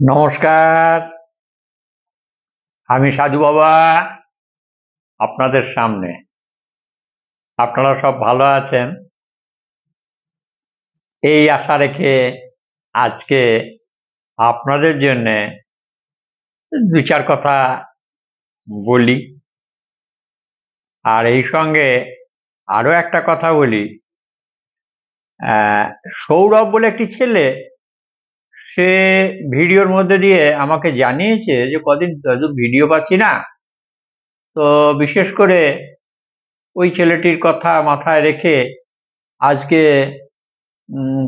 নমস্কার। আমি সাধু বাবা আপনাদের সামনে। আপনারা সব ভালো আছেন? এই আশা রেখে আজকে আপনাদের জন্য দু চার কথা বলি। আর এই সঙ্গে আরও একটা কথা বলি। সৌরভ বলে একটি ছেলে সে ভিডিওর মধ্যে দিয়ে আমাকে জানিয়েছে যে কদিন ভিডিও পাচ্ছি না। তো বিশেষ করে ওই ছেলেটির কথা মাথায় রেখে আজকে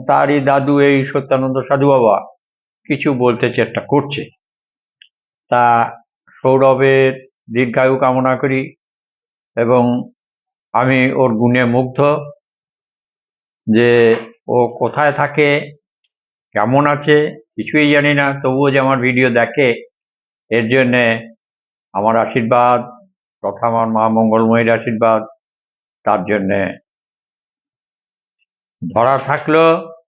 তারই দাদু, এই সত্যানন্দ সাধু বাবা কিছু বলতে চেষ্টা করছে। তা সৌরভের দীর্ঘায়ু কামনা করি এবং আমি ওর গুণে মুগ্ধ যে ও কোথায় থাকে কেমন আছে? কিছুই জানি না। তবুও যে আমার ভিডিও দেখে, এর জন্যে আমার আশীর্বাদ, তথা আমার মা মঙ্গলময়ীর আশীর্বাদ, তার জন্যে ধরা থাকল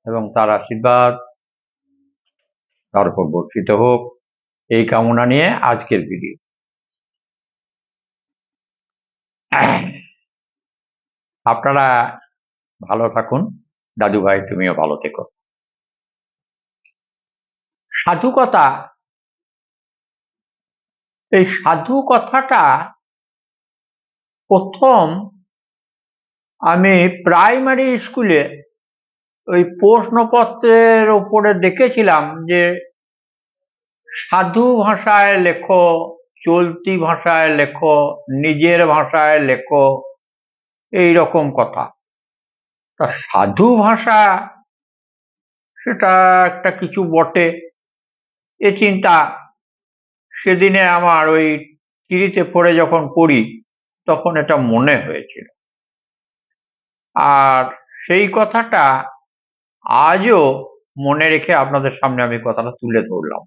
এবং তার আশীর্বাদ তার উপর বর্ষিত হোক, এই কামনা নিয়ে আজকের ভিডিও। আপনারা ভালো থাকুন। দাদু ভাই তুমিও ভালো থেকো। সাধু কথা এই সাধু কথাটা প্রথম আমি প্রাইমারি স্কুলে ওই প্রশ্নপত্রের উপরে দেখেছিলাম যে সাধু ভাষায় লেখো, চলতি ভাষায় লেখো, নিজের ভাষায় লেখো, এই রকম কথা। তা সাধু ভাষা, সেটা একটা কিছু বটে। এ চিন্তা সেদিনে আমার ওই চিড়িতে পড়ে যখন পড়ি, তখন এটা মনে হয়েছিল। আর সেই কথাটা আজও মনে রেখে আপনাদের সামনে আমি কথাটা তুলে ধরলাম।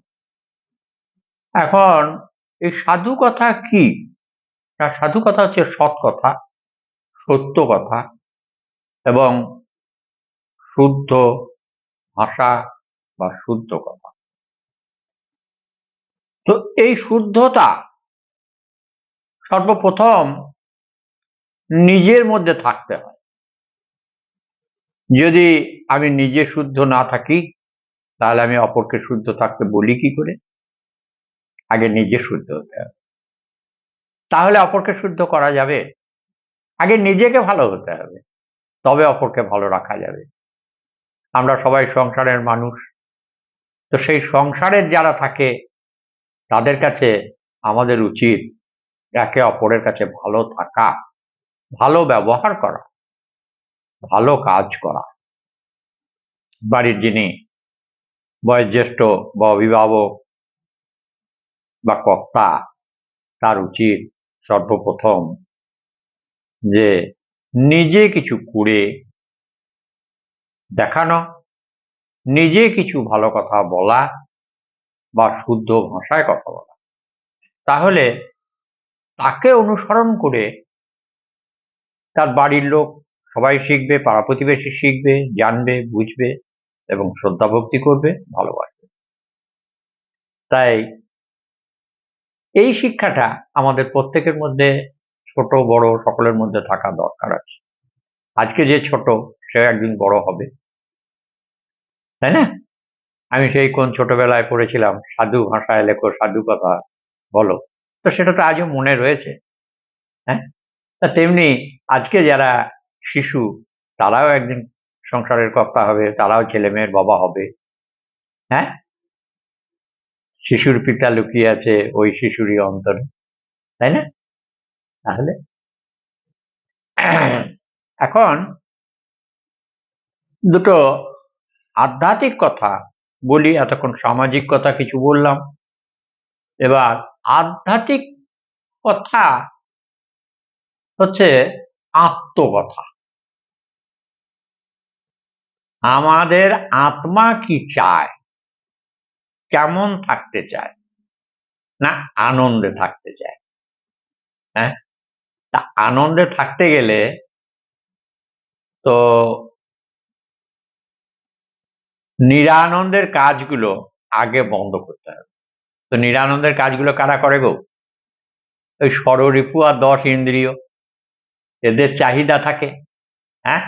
এখন এই সাধু কথা কি? না, সাধু কথা হচ্ছে সৎ কথা, সত্য কথা এবং শুদ্ধ ভাষা বা শুদ্ধ কথা। তো এই শুদ্ধতা সর্বপ্রথম নিজের মধ্যে থাকতে হয়। যদি আমি নিজে শুদ্ধ না থাকি, তাহলে আমি অপরকে শুদ্ধ থাকতে বলি কি করে? আগে নিজে শুদ্ধ হতে হবে। তাহলে অপরকে শুদ্ধ করা যাবে। আগে নিজেকে ভালো হতে হবে। তবে অপরকে ভালো রাখা যাবে। আমরা সবাই সংসারের মানুষ। তো সেই সংসারের যারা থাকে তাদের কাছে আমাদের উচিত একে অপরের কাছে ভালো থাকা, ভালো ব্যবহার করা, ভালো কাজ করা। বাড়ির যিনি বয়োজ্যেষ্ঠ বা অভিভাবক বা কর্তা, তার উচিত সর্বপ্রথম যে নিজে কিছু করে দেখানো, নিজে কিছু ভালো কথা বলা বা শুদ্ধ ভাষায় কথা বলা। তাহলে তাকে অনুসরণ করে তার বাড়ির লোক সবাই শিখবে, পাড়া প্রতিবেশী শিখবে, জানবে, বুঝবে এবং শ্রদ্ধা ভক্তি করবে, ভালোবাসবে। তাই এই শিক্ষাটা আমাদের প্রত্যেকের মধ্যে ছোট, বড় সকলের মধ্যে থাকা দরকার আছে। আজকে যে ছোট, সে একদিন বড় হবে। তাই না? আমি সেই কোন ছোটবেলায় পড়েছিলাম, সাধু ভাষায় লেখো, সাধু কথা বলো। তো সেটা তো আজও মনে রয়েছে হ্যাঁ? তা তেমনি আজকে যারা শিশু, তারাও একদিন সংসারের কর্তা হবে, তারাও ছেলে মেয়ের বাবা হবে হ্যাঁ? শিশুর পিতা লুকিয়ে আছে ওই শিশুরই অন্তরে, তাই না? তাহলে এখন দুটো আধ্যাত্মিক কথা বলি, এতক্ষণ সামাজিক কথা কিছু বললাম। এবার আধ্যাত্মিক কথা হচ্ছে আত্মকথা। আমাদের আত্মা কি চায়? কেমন থাকতে চায়? না, আনন্দে থাকতে চায়। হ্যাঁ? তা আনন্দে থাকতে গেলে তো নিরানন্দের কাজগুলো আগে বন্ধ করতে হবে। তো নিরানন্দের কাজগুলো কারা করে গো? ওই ষড়রিপু আর দশ ইন্দ্রিয়। এদের চাহিদা থাকে হ্যাঁ?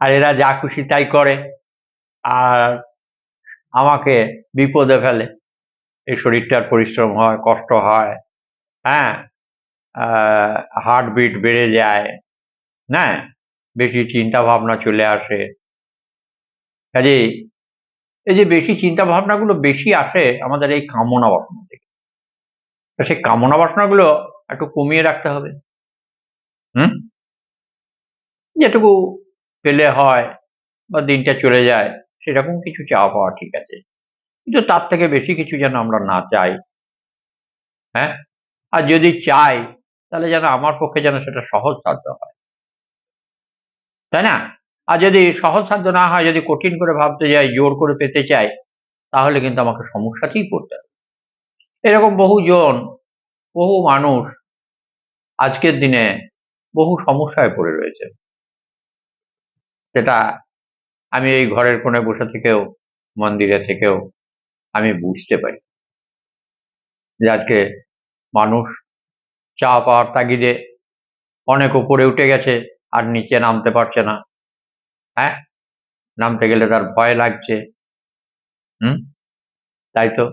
আর এরা যা খুশি তাই করে। আর আমাকে বিপদে ফেলে। এই শরীরটার পরিশ্রম হয়, কষ্ট হয় হ্যাঁ? হার্টবিট বেড়ে যায় হ্যাঁ? বেশি চিন্তা ভাবনা চলে আসে। কাজেই এই যে বেশি চিন্তা ভাবনাগুলো বেশি আসে আমাদের এই কামনা বাসনা থেকে। তো সেই কামনা বাসনাগুলো একটু কমিয়ে রাখতে হবে। হুম? যেটুকু পেলে হয় বা দিনটা চলে যায়, সেরকম কিছু চাওয়া পাওয়া ঠিক আছে। কিন্তু তার থেকে বেশি কিছু যেন আমরা না চাই। হ্যাঁ? আর যদি চাই, তাহলে যেন আমার পক্ষে যেন সেটা সহজ সাধ্য হয়। তাই না? আর যদি সহজ সাধ্য না হয়, যদি কঠিন করে ভাবতে যাই জোর করে পেতে চাই তাহলে কিন্তু আমাকে সমস্যাতেই পড়তে হবে। এরকম বহু জন বহু মানুষ আজকের দিনে বহু সমস্যায় পড়ে রয়েছে। সেটা আমি এই ঘরের কোণে বসে থেকেও, মন্দিরে থেকেও আমি বুঝতে পারি। যে আজকে মানুষ চা পাওয়ার তাগিদে অনেক উপরে উঠে গেছে, আর নিচে নামতে পারছে না। হ্যাঁ? নামতে গেলে তার ভয় লাগছে। হুম? তাই তো?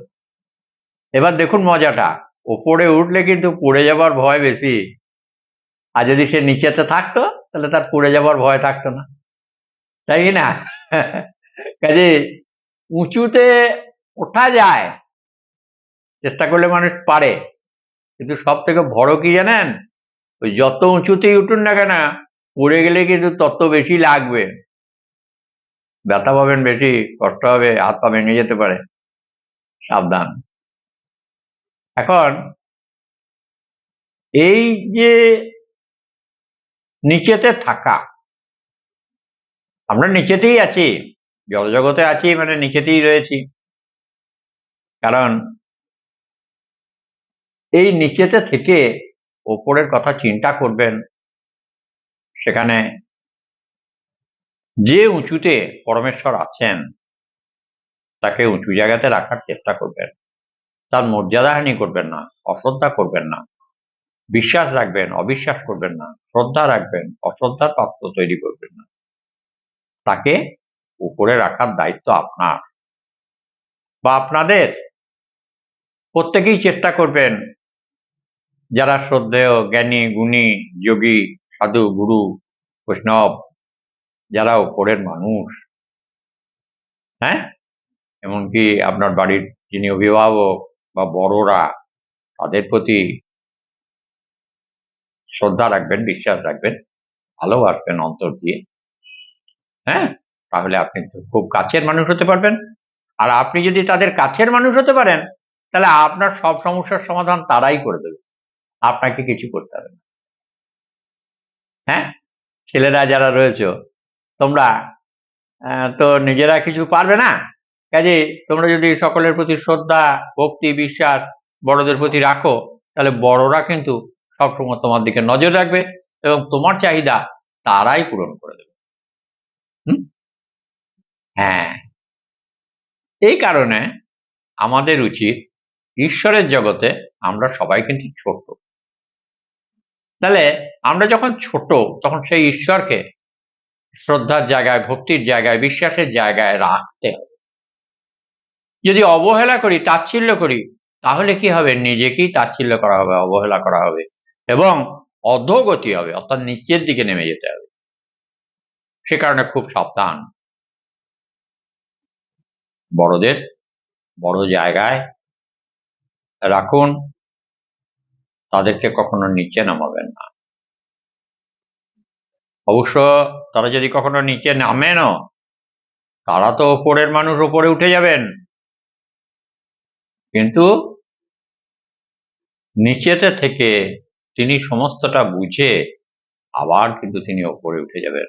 এবার দেখুন মজাটা। ওপরে উঠলে কিন্তু পড়ে যাবার ভয় বেশি। আর যদি সে নিচেতে থাকতো, তাহলে তার পড়ে যাবার ভয় থাকতো না। তাই না? কাজে উঁচুতে ওঠা যায়। চেষ্টা করলে মানুষ পারে। কিন্তু সব থেকে বড় কি জানেন? ওই যত উঁচুতেই উঠুন না কেন, পড়ে গেলে কিন্তু তত বেশি লাগবে। ব্যথা পাবেন বেশি, কষ্ট হবে, হাত পা ভেঙে যেতে পারে। সাবধান। এখন, এই যে নিচেতে থাকা, আমরা নিচেতেই আছি, জলজগতে আছি মানে নিচেতেই রয়েছি। কারণ, এই নিচেতে থেকে ওপরের কথা চিন্তা করবেন, সেখানে যে উঁচুতে পরমেশ্বর আছেন, তাকে উঁচু জায়গাতে রাখার চেষ্টা করবেন। তার মর্যাদাহানি করবেন না, অশ্রদ্ধা করবেন না। বিশ্বাস রাখবেন, অবিশ্বাস করবেন না। শ্রদ্ধা রাখবেন অশ্রদ্ধার পাত্র তৈরি করবেন না। তাকে উপরে রাখার দায়িত্ব আপনার বা আপনাদের। প্রত্যেকেই চেষ্টা করবেন যারা শ্রদ্ধেয়, জ্ঞানী, গুণী, যোগী, সাধু, গুরু, বৈষ্ণব যারা উপরের মানুষ হ্যাঁ? এমনকি আপনার বাড়ির যিনি অভিভাবক বা বড়রা, তাদের প্রতি শ্রদ্ধা রাখবেন, বিশ্বাস রাখবেন, ভালোবাসবেন অন্তর দিয়ে হ্যাঁ? তাহলে আপনি তো খুব কাছের মানুষ হতে পারবেন। আর আপনি যদি তাদের কাছের মানুষ হতে পারেন, তাহলে আপনার সব সমস্যার সমাধান তারাই করে দেবে। আপনাকে কিছু করতে হবে না। হ্যাঁ? ছেলেরা যারা রয়েছে তোমরা তো নিজেরা কিছু পারবে না? কাজে তোমরা যদি সকলের প্রতি শ্রদ্ধা, ভক্তি, বিশ্বাস বড়দের প্রতি রাখো, তাহলে বড়রা কিন্তু সবসময় তোমার দিকে নজর রাখবে এবং তোমার চাহিদা তারাই পূরণ করে দেবে। হ্যাঁ। এই কারণে আমাদের উচিত ঈশ্বরের জগতে আমরা সবাই কিন্তু ছোট। তাহলে আমরা যখন ছোট, তখন সেই ঈশ্বরকে শ্রদ্ধার জায়গায়, ভক্তির জায়গায়, বিশ্বাসের জায়গায় রাখতে হবে। যদি অবহেলা করি, তাচ্ছিল্য করি, তাহলে কি হবে? নিজেকেই তাচ্ছিল্য করা হবে, অবহেলা করা হবে এবং অধোগতি হবে, অর্থাৎ নিচের দিকে নেমে যেতে হবে। সে কারণে খুব সাবধান। বড়দের বড় জায়গায় রাখুন, তাদেরকে কখনো নিচে নামাবেন না। অবশ্য তারা যদি কখনো নিচে নামেনও, তারা তো ওপরের মানুষ ওপরে উঠে যাবেন। কিন্তু নিচেতে থেকে তিনি সমস্তটা বুঝে আবার কিন্তু তিনি ওপরে উঠে যাবেন।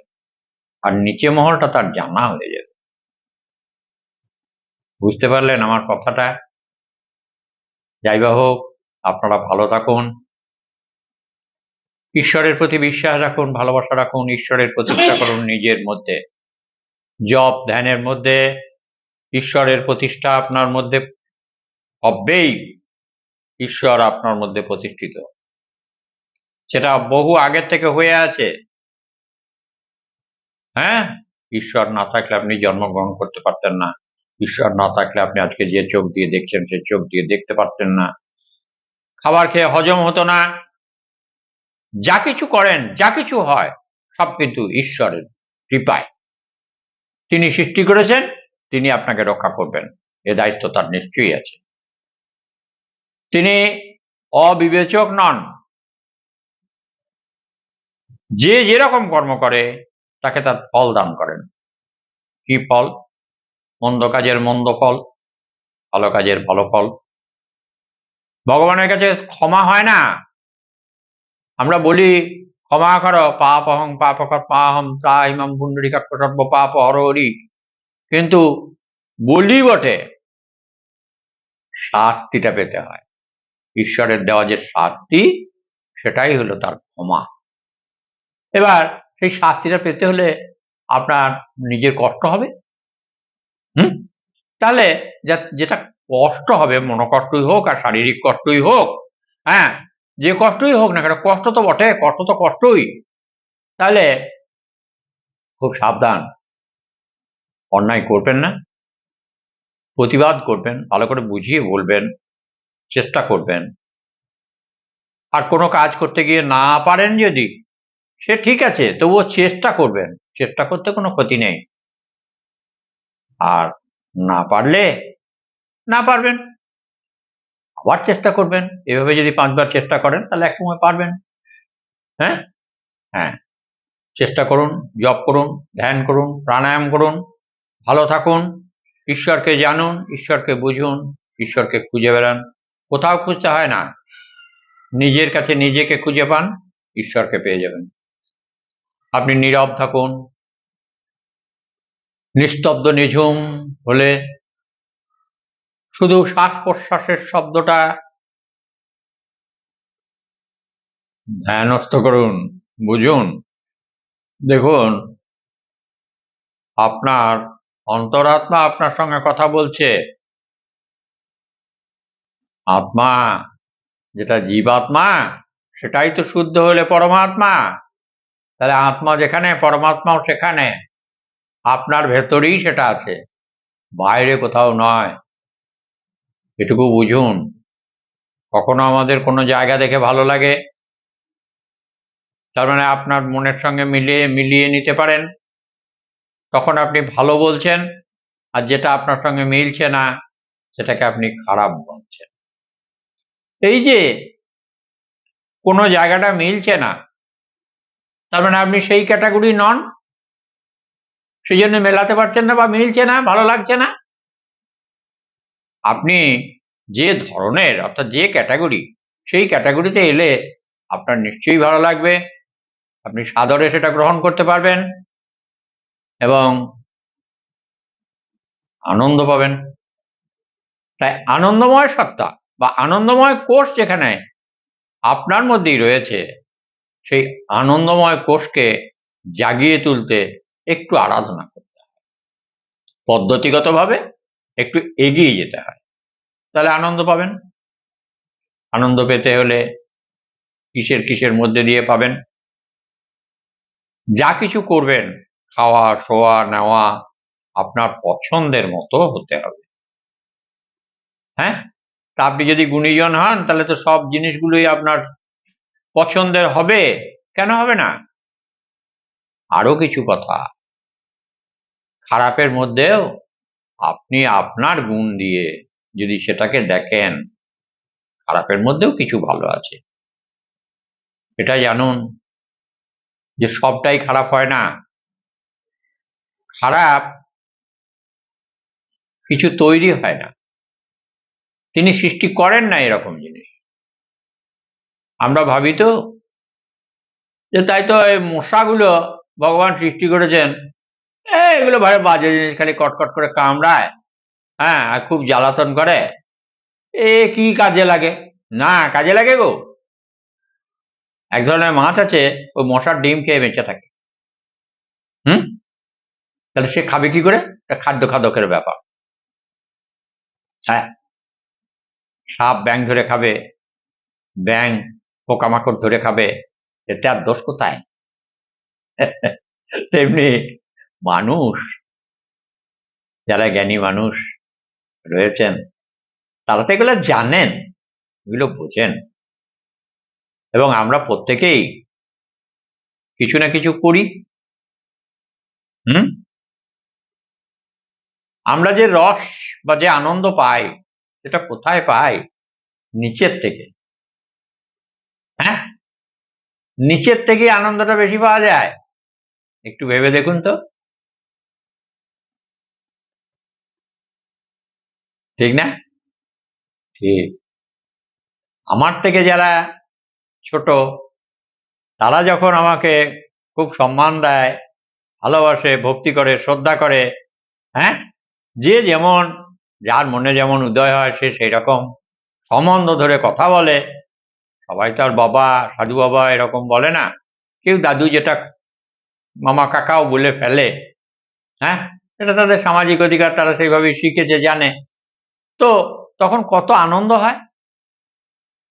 আর নিচে মহলটা তার জানা হয়ে যাবে। বুঝতে পারলেন আমার কথাটা? যাই বা হোক, আপনারা ভালো থাকুন। ঈশ্বরের প্রতি বিশ্বাস রাখুন ভালোবাসা রাখুন ঈশ্বরের প্রতিষ্ঠা করুন নিজের মধ্যে। জপ ধ্যানের মধ্যে ঈশ্বরের প্রতিষ্ঠা আপনার মধ্যে হবেই ঈশ্বর আপনার মধ্যে প্রতিষ্ঠিত। সেটা বহু আগের থেকে হয়ে আছে। হ্যাঁ? ঈশ্বর না থাকলে আপনি জন্মগ্রহণ করতে পারতেন না। ঈশ্বর না থাকলে আপনি আজকে যে চোখ দিয়ে দেখছেন সে চোখ দিয়ে দেখতে পারতেন না। খাবার খেয়ে হজম হতো না। যা কিছু করেন, যা কিছু হয়, সব কিন্তু ঈশ্বরের কৃপায়। তিনি সৃষ্টি করেছেন, তিনি আপনাকে রক্ষা করবেন। এ দায়িত্ব তার নিশ্চয়ই আছে। তিনি অবিবেচক নন। যে যেরকম কর্ম করে, তাকে তার ফল দান করেন। কি ফল? মন্দ কাজের মন্দ ফল, ভালো কাজের ভালো ফল। ভগবানের কাছে ক্ষমা হয় না। আমরা বলি, ক্ষমা করো পাপ অহং পাপ পাহম তা ইমাম পুণ্ডরিকাক্ষ সর্ব পাপ হরি কিন্তু বলি বটে, শাস্তিটা পেতে হয়। ঈশ্বরের দেওয়া যে শাস্তি, সেটাই হলো তার ক্ষমা। এবার সেই শাস্তিটা পেতে হলে আপনার নিজের কষ্ট হবে। হুম? তাহলে যেটা কষ্ট হবে, মনোকষ্টই হোক আর শারীরিক কষ্টই হোক হ্যাঁ যে কষ্টই হোক না কেন, কষ্ট তো বটে, কষ্ট তো কষ্টই। তাহলে খুব সাবধান। অন্যায় করবেন না। প্রতিবাদ করবেন, ভালো করে বুঝিয়ে বলবেন, চেষ্টা করবেন। আর কোনো কাজ করতে গিয়ে না পারেন যদি, সে ঠিক আছে, তবুও চেষ্টা করবেন। চেষ্টা করতে কোনো ক্ষতি নেই। আর না পারলে, না পারবেন। আবার চেষ্টা করবেন। এভাবে যদি পাঁচবার চেষ্টা করেন, তাহলে এক সময় পারবেন। হ্যাঁ? হ্যাঁ। চেষ্টা করুন, জপ করুন, ধ্যান করুন, প্রাণায়াম করুন, ভালো থাকুন, ঈশ্বরকে জানুন, ঈশ্বরকে বুঝুন, ঈশ্বরকে খুঁজে বেড়ান। কোথাও খুঁজতে হয় না। নিজের কাছে নিজেকে খুঁজে পান, ঈশ্বরকে পেয়ে যাবেন। আপনি নীরব থাকুন, নিস্তব্ধ নিঝুম হলে শুধু শ্বাস প্রশ্বাসের শব্দটা ধ্যানস্থ করুন, বুঝুন। দেখুন, আপনার অন্তরাত্মা আপনার সঙ্গে কথা বলছে। আত্মা, যেটা জীবাত্মা, সেটাই তো শুদ্ধ হলে পরমাত্মা। তাহলে আত্মা যেখানে, পরমাত্মাও সেখানে। আপনার ভেতরেই সেটা আছে, বাইরে কোথাও নয়। এটুকু বুঝুন। কখনো আমাদের কোনো জায়গা দেখে ভালো লাগে? তার মানে আপনার মনের সঙ্গে মিলিয়ে মিলিয়ে নিতে পারেন। তখন আপনি ভালো বলছেন, আর যেটা আপনার সঙ্গে মিলছে না, সেটাকে আপনি খারাপ বলছেন। এই যে কোনো জায়গাটা মিলছে না, তার মানে আপনি সেই ক্যাটাগরি নন? সেই জন্য মেলাতে পারছেন না বা মিলছে না, ভালো লাগছে না? আপনি যে ধরনের, অর্থাৎ যে ক্যাটাগরি সেই ক্যাটাগরিতে এলে আপনার নিশ্চয়ই ভালো লাগবে। আপনি সাদরে সেটা গ্রহণ করতে পারবেন এবং আনন্দ পাবেন। তাই আনন্দময় সত্তা বা আনন্দময় কোষ যেখানে আপনার মধ্যেই রয়েছে, সেই আনন্দময় কোষকে জাগিয়ে তুলতে একটু আরাধনা করতে হয়। পদ্ধতিগতভাবে একটু এগিয়ে যেতে হয়। তাহলে আনন্দ পাবেন। আনন্দ পেতে হলে কিসের কিসের মধ্যে দিয়ে পাবেন। যা কিছু করবেন, খাওয়া, শোয়া, নেওয়া আপনার পছন্দের মতো হতে হবে। হ্যাঁ? তা আপনি যদি গুণীজন হন, তাহলে তো সব জিনিসগুলোই আপনার পছন্দের হবে। কেন হবে না? আরও কিছু কথা। খারাপের মধ্যেও আপনি আপনার গুণ দিয়ে যদি সেটাকে দেখেন, খারাপের মধ্যেও কিছু ভালো আছে। এটা জানুন যে সবটাই খারাপ হয় না। খারাপ কিছু তৈরি হয় না। তিনি সৃষ্টি করেন না এরকম জিনিস। আমরা ভাবি তো যে তাই তো এই মশাগুলো ভগবান সৃষ্টি করেছেন। এগুলো ভালো বাজে জিনিস, খালি কটকট করে কামড়ায় হ্যাঁ আর খুব জ্বালাতন করে। এ কি কাজে লাগে? না, কাজে লাগে গো। এক ধরনের মাছ আছে, ওই মশার ডিম খেয়ে বেঁচে থাকে। হুম? তাহলে সে খাবে কি করে? খাদ্য খাদকের ব্যাপার। হ্যাঁ। সাপ ব্যাং ধরে খাবে ব্যাং পোকামাকড় ধরে খাবে, এতে আর দোষ কোথায়? তেমনি মানুষ, যারা জ্ঞানী মানুষ রয়েছেন, তারা তো এগুলো জানেন, এগুলো বোঝেন। এবং আমরা প্রত্যেকেই কিছু না কিছু করি। হুম? আমরা যে রস বা যে আনন্দ পাই, সেটা কোথায় পাই? নিচের থেকে। হ্যাঁ? নিচের থেকে আনন্দটা বেশি পাওয়া যায়। একটু ভেবে দেখুন তো। ঠিক না? ঠিক। আমার থেকে যারা ছোট, তারা যখন আমাকে খুব সম্মান দেয়, ভালোবাসে, ভক্তি করে, শ্রদ্ধা করে হ্যাঁ? যে যেমন, যার মনে যেমন উদয় হয়, সে সেই রকম সম্বন্ধ ধরে কথা বলে। সবাই তো আর বাবা, সাধু বাবা এরকম বলে না। কেউ দাদু যেটা মামা কাকাও বলে ফেলে হ্যাঁ? এটা তাদের সামাজিক অধিকার, তারা সেইভাবেই শিখেছে, জানে। তো তখন কত আনন্দ হয়?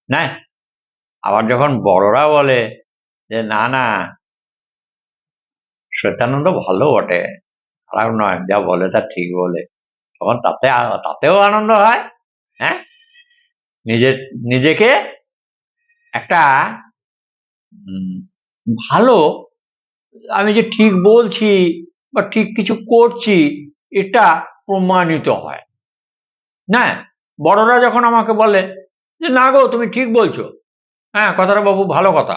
না আবার যখন বড়রা বলে যে, না না শ্বেতানন্দ ভালো বটে। খারাপ নয়, যা বলে তা ঠিক বলে। তখন তাতে তাতেও আনন্দ হয় হ্যাঁ? নিজে, নিজেকে একটা ভালো, আমি যে ঠিক বলছি বা ঠিক কিছু করছি, এটা প্রমাণিত হয়। না বড়রা যখন আমাকে বলে যে, না গো, তুমি ঠিক বলছো। হ্যাঁ কথাটা বাবু ভালো কথা।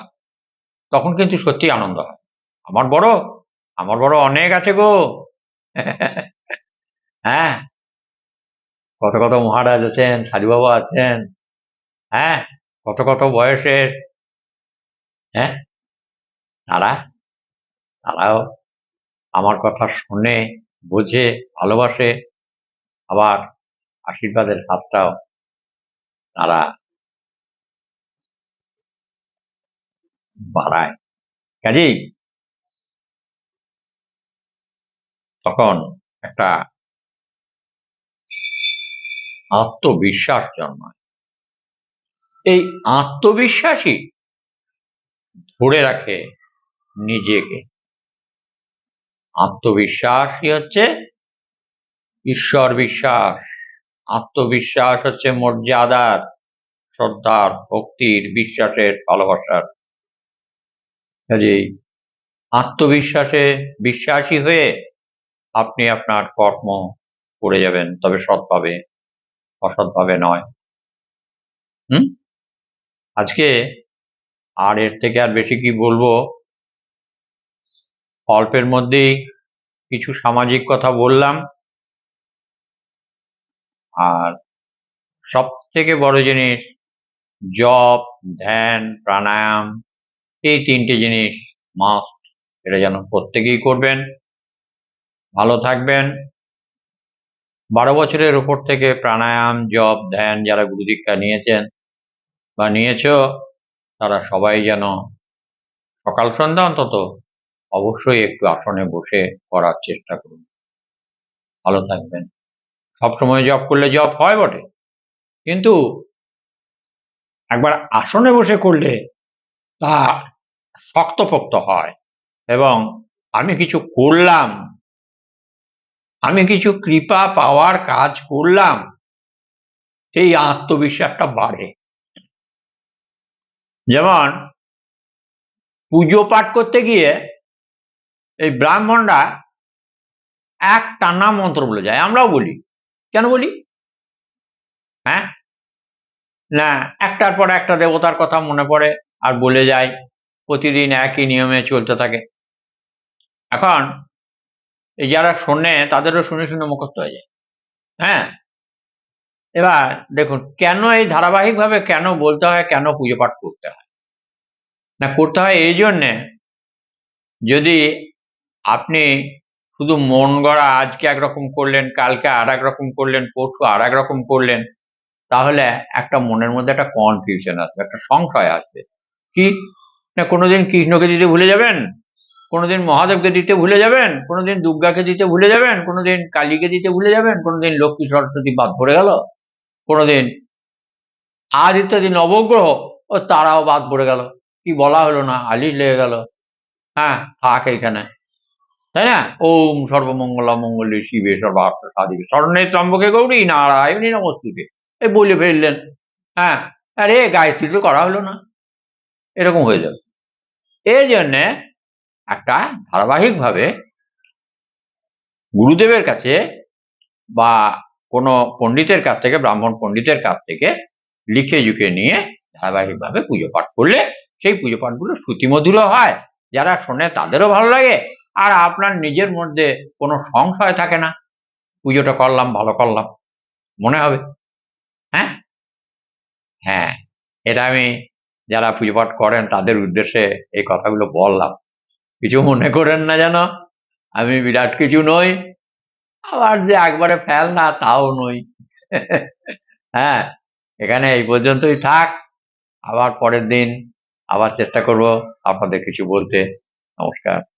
তখন কিন্তু সত্যি আনন্দ হয়। আমার বড় আমার বড় অনেক আছে গো। হ্যাঁ। কত কত মহারাজ আছেন, সাধুবাবা আছেন। হ্যাঁ কত কত বয়সের। হ্যাঁ তারা, তারাও আমার কথা শুনে, বোঝে, ভালোবাসে। আবার আশীর্বাদের হাতটাও তারা বাড়ায়। কাজেই তখন একটা আত্মবিশ্বাস জন্মায়। এই আত্মবিশ্বাসই ধরে রাখে নিজেকে। আত্মবিশ্বাসই হচ্ছে ঈশ্বর বিশ্বাস। আত্মবিশ্বাস হচ্ছে মর্যাদার, শ্রদ্ধার, ভক্তির, বিশ্বাসের, ভালোবাসার। কাজেই আত্মবিশ্বাসে বিশ্বাসী হয়ে আপনি আপনার কর্ম করে যাবেন, তবে সৎভাবে অসৎভাবে নয়। হুম? আজকে আর এর থেকে আর বেশি কি বলব? অল্পের মধ্যেই কিছু সামাজিক কথা বললাম। আর সব থেকে বড় জিনিস, জপ, ধ্যান, প্রাণায়াম, এই তিনটে জিনিস মাস্ট এটা যেন প্রত্যেকেই করবেন। ভালো থাকবেন। বারো বছরের উপর থেকে প্রাণায়াম, জপ, ধ্যান যারা গুরু দীক্ষা নিয়েছেন বা নিয়েছ, তারা সবাই যেন সকাল সন্ধ্যা অন্তত অবশ্যই একটু আসনে বসে করার চেষ্টা করুন। ভালো থাকবেন। সবসময় জব করলে জব হয় বটে। কিন্তু একবার আসনে বসে করলে তা শক্তপোক্ত হয় এবং আমি কিছু করলাম, আমি কিছু কৃপা পাওয়ার কাজ করলাম, এই আত্মবিশ্বাসটা বাড়ে। যেমন পুজো পাঠ করতে গিয়ে এই ব্রাহ্মণরা এক টানা মন্ত্র বলে যায়, আমরাও বলি কেন বলি? হ্যাঁ? না, একটার পর একটা দেবতার কথা মনে পড়ে আর বলে যায়, প্রতিদিন একই নিয়মে চলতে থাকে। এখন যারা শোনে, তাদেরও শুনে শুনে মুখস্থ হয়ে যায়। হ্যাঁ? এবার দেখুন, কেন এই ধারাবাহিকভাবে কেন বলতে হয়, কেন পুজো পাঠ করতে হয়? না, করতে হয় এই জন্যে যদি আপনি শুধু মন গড়া আজকে একরকম করলেন, কালকে আর রকম করলেন, পরশু আর রকম করলেন, তাহলে একটা মনের মধ্যে একটা কনফিউশন আসবে, একটা সংশয় আসবে। কি? না কোনোদিন কৃষ্ণকে দিতে ভুলে যাবেন? কোনোদিন মহাদেবকে দিতে ভুলে যাবেন? কোনোদিন দুর্গাকে দিতে ভুলে যাবেন? কোনোদিন কালীকে দিতে ভুলে যাবেন? কোনোদিন লক্ষ্মী সরস্বতী বাদ পড়ে গেল? কোনোদিন আজ ইত্যাদি নবগ্রহ ও তারাও বাদ পড়ে গেল? কি বলা হলো না? আলিশ লেগে গেল? হ্যাঁ থাক এইখানে। তাই না? ওম সর্বমঙ্গলা মঙ্গলে শিবে সর্বার্থ সাধিকে। স্মরণে ত্রম্বকে গৌরী, নারায়ণী নমস্তুতে। এই বলে ফেললেন। হ্যাঁ আরে গায়ত্রী তো করা হলো না। এরকম হয়ে যাবে। এই জন্যে একটা ধারাবাহিকভাবে গুরুদেবের কাছে বা কোনো পণ্ডিতের কাছ থেকে, ব্রাহ্মণ পণ্ডিতের কাছ থেকে লিখে জুখে নিয়ে ধারাবাহিকভাবে পুজো পাঠ করলে সেই পুজো পাঠগুলো শ্রুতিমধুরও হয়। যারা শোনে তাদেরও ভালো লাগে। আর আপনার নিজের মধ্যে কোনো সংশয় থাকে না। পুজোটা করলাম, ভালো করলাম। মনে হবে। হ্যাঁ? হ্যাঁ। এটা আমি যারা পুজো পাঠ করেন, তাদের উদ্দেশ্যে এই কথাগুলো বললাম। কিছু মনে করেন না যেন, আমি বিরাট কিছু নই। আবার যে একবারে ফেল না, তাও নই। হ্যাঁ এখানে এই পর্যন্তই থাক। আবার পরের দিন আবার চেষ্টা করব আপনাদের কিছু বলতে। নমস্কার।